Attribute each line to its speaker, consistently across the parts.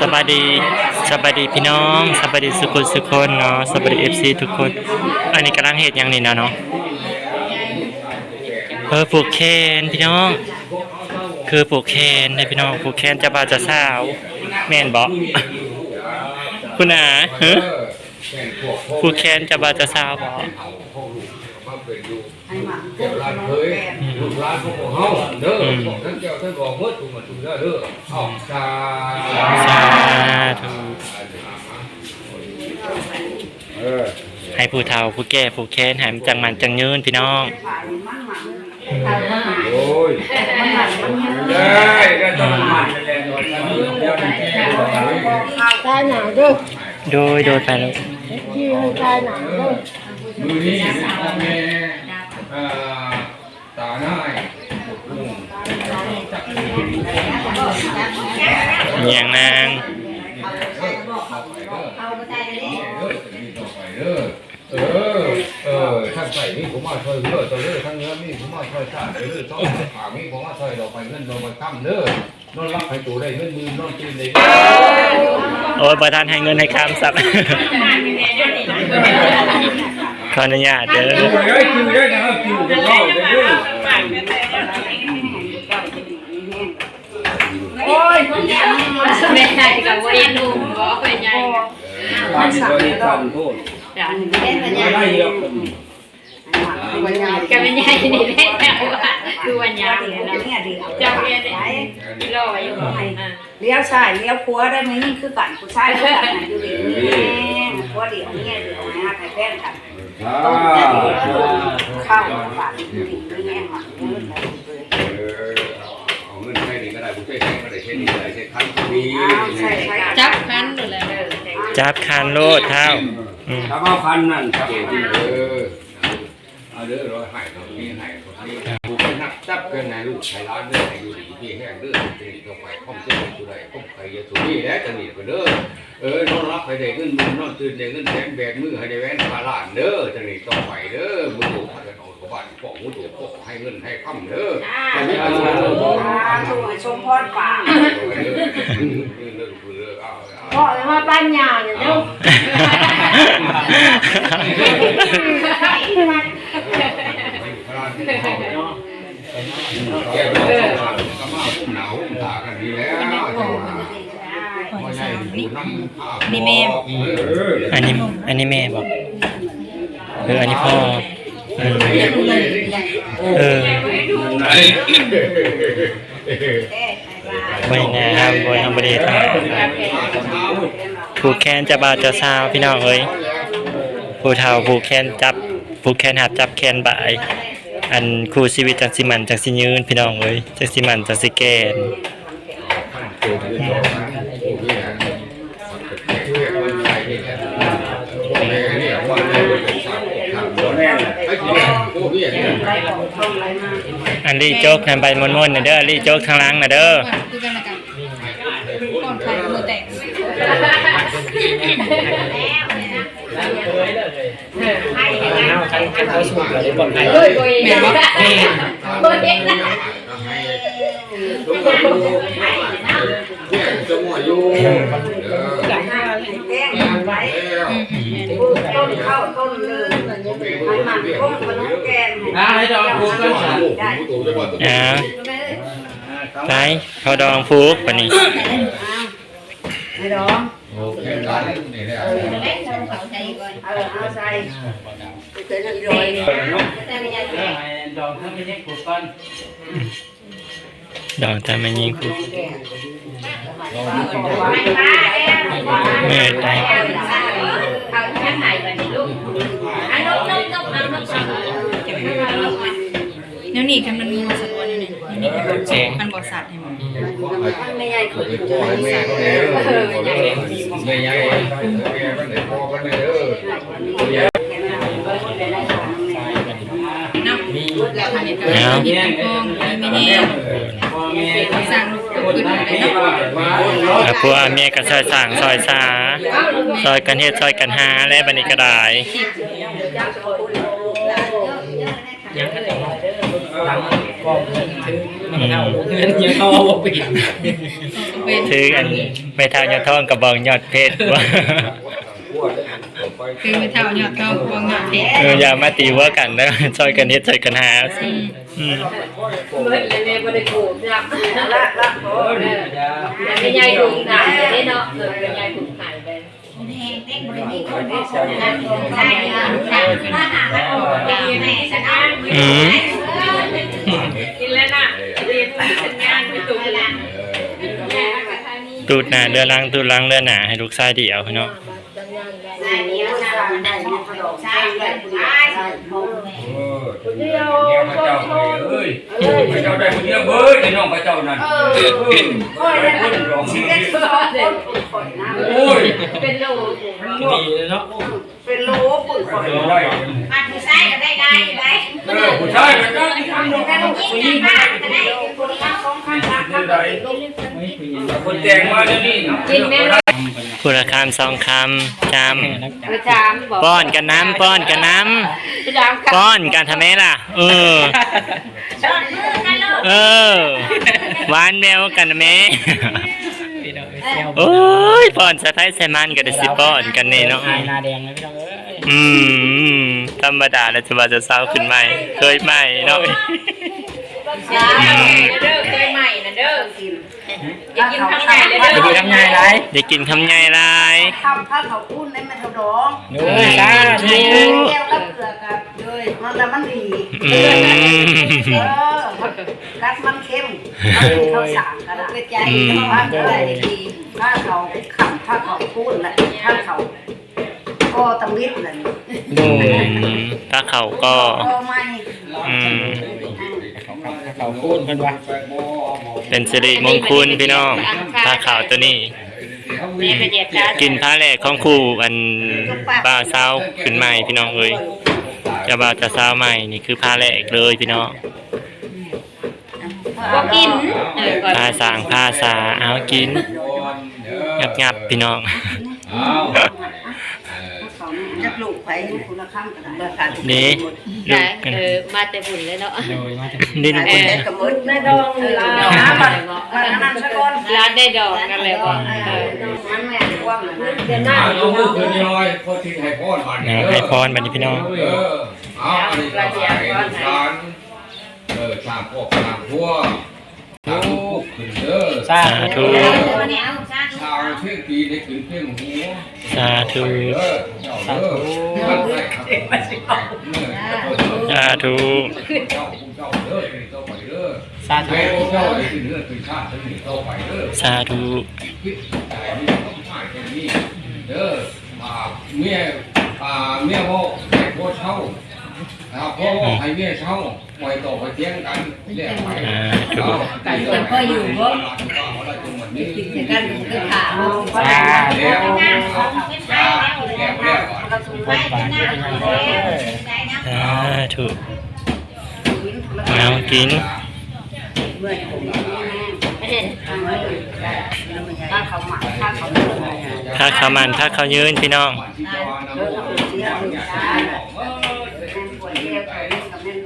Speaker 1: สบายดีสบายดีพี่น้องสบายดีสุขสุขคนเนาะสบายดีเอฟซีทุกคน อันนี้กำลังเฮ็ดหยังนี่นะเนาะเออผูกแขนพี่น้อง คือผูกแขนให้พี่น้องผูกแขนจะบ่าวจะสาวแม่นบ่คุณอาฮะผูกแขนจะบ่าวจะสาวบ่
Speaker 2: เจ้าร้านเคยลูกร้านของเฮาเด้อของท่านเจ้าท่านบอกเมื่อตุมาตุเด้อเด้อเอาสา
Speaker 1: สาธุ
Speaker 2: เออ
Speaker 1: ให้ผู้เฒ่าผู้แก่ผูกแขนให้มันจังมันจังยืนพี่น้อง
Speaker 2: โอ้ยได้ได้ต้องมันแรงหน่อยนะเดี๋ยวมันแก้ตัวเอง
Speaker 3: ตายหนาเด้อ
Speaker 1: โดยโดยไปแล้ว
Speaker 3: ที่ให้ตายหนาเด้อ
Speaker 2: มือนี้แม่เอ่อ ตาหน้ายลุง
Speaker 1: เมียงนาง
Speaker 2: เออ เออท่านใส่นี่ผมมาช่วยเด้อตัวเด้อทั้งเนื้อนี่ผมมาช่วยชาติเด้อต้องฝากนี่ผมมาช่วยเราไปเงินเราไปค้ำเด้อนอนรับให้ตัวได้เงินมือนอนตื่นได้
Speaker 1: โอ้ยประธานให้เงินให้คำสับ ขออนุญาตเด้อ
Speaker 2: คิวได้คิวได้นะครับคิวเข้าได้เด้อ
Speaker 4: แม่ใหญ่กับว่ายันดูบ่เคยใหญ่
Speaker 2: ทำก็ได้ทำโทษ
Speaker 4: จ้ะเล่นมันใหญ่
Speaker 2: ได้เยอะ
Speaker 4: กับมันใหญ่นี่เล่นแต่ว่าคือวันยางเนี่ยนะเจ้าแม่ได้รออยู่บ่ให้อ่า
Speaker 5: เลี้ยวซ้ายเลี้ยวขวาได้ไหมนี่คือกันผู้ชายคือกันนะอยู่ดีแม่ผัวเดียวเนี่ยเดียวนะให้แฟน กัน
Speaker 2: อ่า
Speaker 5: เข้าบ้านอยู่ดีแม่หมันเงินเลย
Speaker 2: เอาเงินให้นี่ก็ได้ผมช่วยใช้ก็ได้เช่นนี้ได้เช่นคันมี
Speaker 5: ใช่ใช่
Speaker 4: จับคันดูแล
Speaker 1: จับคานโลดเท้าอืม
Speaker 2: ถ้าเอาคันนั่นครับเออเอาเด้อร้อยหายตรงนี้หายตรงนี้กู เป็นนักจับกันในลูกชายร้านเด้ออยู่ดีพี่แห้งเด้อจะนี่ต้อไปข้อมเส้นกูได้ข้อมใครจะถูกนี่แล้วจะหนี่ก็เด้อเออนอนรับให้ได้เงินมือนอนตื่นได้เงินแสนแบกมือให้ได้แว้นพาล้านเด้อจะหนีต้อไปเด้อมือถูกพากันออกจากบ้านพ่อหูถูกพ่อให้เงินให้ค่ำเด้อจะนี่เอาเงิน
Speaker 5: ถูกชมพรป่า
Speaker 3: พราะเลยว่าปัญญาเนี่ยเด้อ
Speaker 1: อันนี้อันนี้แม่บอกเอออันนี้พ่อเออเออไว้นะบนอังบดีทำผูกแขนจะบาวจะสาวพี่น้องเอ้ยผู้เฒ่าผูกแขนจับผูกแขนหับจับแขนบ่าย อันครูชีวิตจังสิมันจังสิยืนพี่น้องเอ้ยจังสิมันจังสิแกนอันลี่โจ๊กทำไปม้วนๆนะเด้ออันลี่โจ๊กทางล่างนะเด้อ
Speaker 4: คือกั นละกันก่อนใครมือแตกแม่บ่แม่บ่เด็กนะ
Speaker 2: จะมั่วอยู่
Speaker 5: แป้งไว้ต้นเข้าต้นเลยให้มันก้มขนแกงให้ดอกผูกกันได้
Speaker 1: อ่าไปเขาดองฟูกปะนี่
Speaker 5: ให้ดอก
Speaker 2: โอเคการนี่แหละ
Speaker 5: เออเอาใส่ยทำรอยเนี่ย
Speaker 1: ดองทำมันยิงฟูก
Speaker 5: ไม่ตาเอง
Speaker 1: เมื่อยใจ
Speaker 4: เอาชั้นไหนบันลูกอันนกนกนกเอานกสั่งเดี๋ยวนี้คันมันมีมาสักวันนี่นี่มันบ่สัตว์ให้มัน
Speaker 5: ไม่ใหญ่คน
Speaker 2: ไปพ่ให้แม่ก็แล้วแม่ใหญ่แม่ก็ไหนพ่อก็ไหนเด้อ
Speaker 4: เนาะ แล้วอันนี้ก็มีทองมีแห้งสั่งลูกขึ้นเลยเนาะ
Speaker 1: แล้วพวกอาเมียก็ซอยสั่งซอยสาซอยกันเฮ็ดซอยกันหาและบันนี้ก็ได้
Speaker 6: เงินเยอะเขาเอาไป
Speaker 4: ไปเป็น
Speaker 1: ถืออันไปทางยอดทองกับบองยอดเพชรว่า
Speaker 4: คือไม่เท่ายอดทองพวงหยอดเพชร
Speaker 1: เอออย่ามาตีหัวกันนะช่วยกันเฮ็ดช่วยกันหาอืม
Speaker 3: เบิดเลยแม่บ่ได้โกรธจ้ะ
Speaker 5: ละละโอ้
Speaker 3: แม่ยายถูกหายไปเนาะเออแม่ยายถูกหายไป
Speaker 1: อืม
Speaker 3: กินแล้วน่ะเรียนสัญญาณไม่ถูกเลย
Speaker 1: ตูดหน้าเรือลังตูดลังเรือหน้าให้ลูกชายเดียวพี่น้อง
Speaker 2: เดียวพระเจ้าเอ้ยพระเจ้าได้คนเดียวเบ้ยไอ้น้องพระเจ้านั่นโอ้ยได้คนร้องโอ้ย
Speaker 3: เป็นโลดี
Speaker 5: เลยเนาะเป็นโลปุ๋ย
Speaker 2: เออได้
Speaker 6: มันผู้ชายก็ได้ได้ได้
Speaker 2: เออผู้ชายมันก็
Speaker 6: แต่ผู้หญิงก็ได้คนละสองพันสามพัน
Speaker 2: ได้คนแต่งมาแล้วนี่
Speaker 3: กินแม่
Speaker 1: พูดละคำสองคำจ
Speaker 3: ไปถามบอกำ
Speaker 1: ป้อนกันน้ำป้อนกันน้
Speaker 3: ไปถามำ
Speaker 1: ป้อนกันทำไมล่ะ เออ เออหวานแมวกันนะแม่โอ้ยป้อนสะท้ายใส่มันก็ได้สิป้อนกันนี่เนาะ
Speaker 7: หน้าแดงเลยพี่น้องเอ้ย
Speaker 1: อืมธรรมดาแล้วจะว่าจะเศร้าขึ้นใหม่เคยใหม่เนาะ
Speaker 3: จ้าเด้อเคยใหม่นะเด้อ อย่ากินข้างในเลย
Speaker 7: จะ
Speaker 3: เด้
Speaker 7: ดู
Speaker 3: อ
Speaker 7: ทำไงไร
Speaker 1: ได้กินคำใหญ่ลาย
Speaker 5: ทำผ้าเขาคุ้นในแม่ทดอง
Speaker 7: ดูตาดู
Speaker 5: แก้วกับเกลือกับเลยมันแล้วมันดี
Speaker 1: อื
Speaker 5: เอ
Speaker 1: ม
Speaker 5: อกัดมันเข้มเขาสางกันละใจผ้าอะไรดีผ้าเขาขำผ้าเขาคุ้นและผ้าเขาก็ตำลิดเลย
Speaker 7: ดู
Speaker 1: อืมถ้าเขาก็
Speaker 5: ก็ไม่
Speaker 1: อืม
Speaker 7: เขาคูนเพิ่นว่า
Speaker 1: เป็นสิริมงคลพี่น้องถ้าขาวตัวนี้
Speaker 3: นี่ก็เหยียดจ้า
Speaker 1: กินผ้าแหลกของครูอันบ่าวเศร้าขึ้นใหม่พี่น้องเอ้ยจะบ่าวจะเศร้าใหม่นี่คือผ้าแหลกเลยพี่น้อง
Speaker 3: ก็กินเออก่อน
Speaker 1: ผ้าสางผ้าสาเอากินงับงับพี่น้อง
Speaker 5: จะปลูก ไปคุณละข้ามกันได้
Speaker 1: นี่ลูกกัน
Speaker 3: เออมาแต่บุญเลยเนาะ
Speaker 7: โดยมาจาก
Speaker 1: ดิน
Speaker 5: เออกับมืดแม่ดองลาวันนั้นสักคน
Speaker 3: ร้านได้ดอกกันเลยว่าเออ
Speaker 5: มันแม่ว่ามันเดือนห
Speaker 2: ห
Speaker 5: น้า
Speaker 2: น้าลูกเกินน้อยพอทิ้งให้พ่อมัน
Speaker 1: นะให้พรบัดนี้พี่น้อง
Speaker 2: เออเอาอันนี้ก็ให้ลูกหลานเออสร้างพวกสร้างพวกสร้างพวกขึ้นเด้อ
Speaker 7: สา
Speaker 1: สาธุ
Speaker 6: วันนี้เอาชาติ
Speaker 2: ชาวเที่ยงปีได้ขึ้นเพียงหัว
Speaker 1: สาธุ
Speaker 2: เด้อเจ้าเด้อท่านได้ครับเสา
Speaker 1: ธุ
Speaker 2: จ้าผู้เจ้าเด้อเป็นเจ้าไปเด้อ
Speaker 7: สาธุ
Speaker 2: แม่ผู้เจ้าได้ขึ้นเนื้อขึ้นชาติเป็นเจ้าไปเด้อ
Speaker 1: สาธุ
Speaker 2: คิดใจนี่ต้องผ่านแค่นี้เด้อมาเมียอ่าเมียพ่อให้พ่อเช่าอ่าพ่อให้เมียเช่าปล่อยต่อไปเที่ยงกันเรียกไป
Speaker 1: สาธุ
Speaker 2: กันก็อยู่บ่กินกันคือขา
Speaker 7: สา
Speaker 2: แล้ว
Speaker 7: ธุ
Speaker 2: เอาจ้าแก้แล้ว
Speaker 7: คนบาดที่พี่น้องเอ้ย
Speaker 1: สาธุเอากิน
Speaker 5: ถ้าเขาหมักถ้าเขา
Speaker 1: ถ้าวมันถ้าข้าวยืนพี่น้อง
Speaker 5: ป้ารียบกับเล่นกับเล่น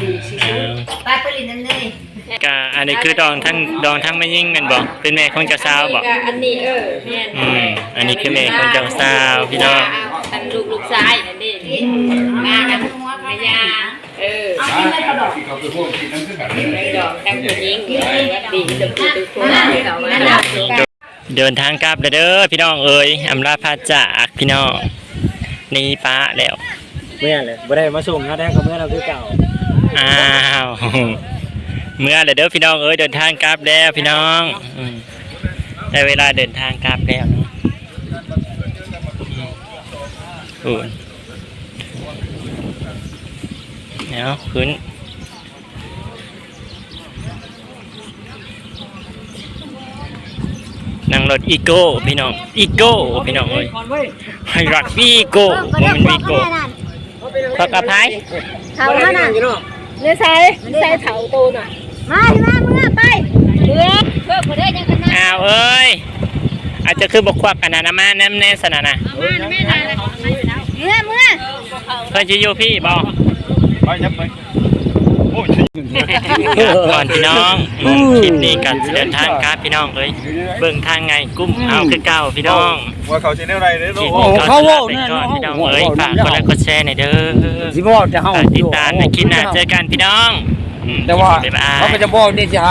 Speaker 5: ดีสิ
Speaker 1: เอา
Speaker 6: ไปไปลินนั่นเลย
Speaker 1: กะอันนี้คือดองทั้งดองทั้งไม่ยิ่งแม่นบ่เป็นแม่ของเจ้าสาวบ่
Speaker 3: อันนี้เออแม่
Speaker 1: อืมอันนี้คือแม่ของเจ้าสาวพี่น้อง
Speaker 3: อันลูกลูกชายนั่นดิงากันแม่ยาเออ
Speaker 2: เอาที่ไม่กระดกเขาไปพวกกินนั่นคือแบบนี้
Speaker 3: ไอ้ดอกทั้งผู้หญิงดีจะพูดทุกคนเขามา
Speaker 1: เดินทางกลับเด้อพี่น้องเอ้ยอำลาพาจากพี่น้องหนี่ป้าแล้ว
Speaker 7: เมื่อเลยบ่ได้มาส่งนะแท้ก็เมื่อเราคือเก่า
Speaker 1: อ้าวเมื่อเลยเด้อพี่น้องเอ้ยเดินทางกลับแล้วพี่น้องอืมได้เวลาเดินทางกลับแล้ว เนาะอืมโอ้ยเดี๋ยวขึ้นนั่งรถอีโก้พี่น้องอีโก้พี่น้องเอ้ยให้รถอีโก้มันเป็นวีโก้ขอกระพาย
Speaker 3: เขาขนาดเนื้อใส่ใส่เถาโตน่ะมามาเมื่อไปเมื่อเพื่อผู้ได้ยังขนาด
Speaker 1: อ้าวเอ้ยอาจจะคือบกควักอันนั้นนะมาแนมแน่สนะนะ
Speaker 3: มาแม่นาย เมื่อเมื่อ
Speaker 1: เพื่อนจะอยู่พี่บอก
Speaker 7: ไปจับไป
Speaker 1: ก่อนพี่น้องอืมคลิปนี้กันเดินทางครับพี่น้องเอ้ยเบิ่งทางไงกุ้มเอาคือเก่าพี่น้อง
Speaker 8: ว่าเขาสิแนวใดเด้อ
Speaker 1: คลิ
Speaker 8: ลู
Speaker 1: ป
Speaker 8: ก
Speaker 1: นี้ก็ลาไปก่อนพี่น้องเอ้ยฝากกดไลค์กดแชร์หน่อยเด้อ
Speaker 7: สิบอกจะเฮา
Speaker 1: ฝากติดตามในคลิปหน้าเจอกันพี่น้องอืม
Speaker 7: แต่ว่า
Speaker 1: บ๊ายบาย
Speaker 7: เขาก็จะบอกนี่สิ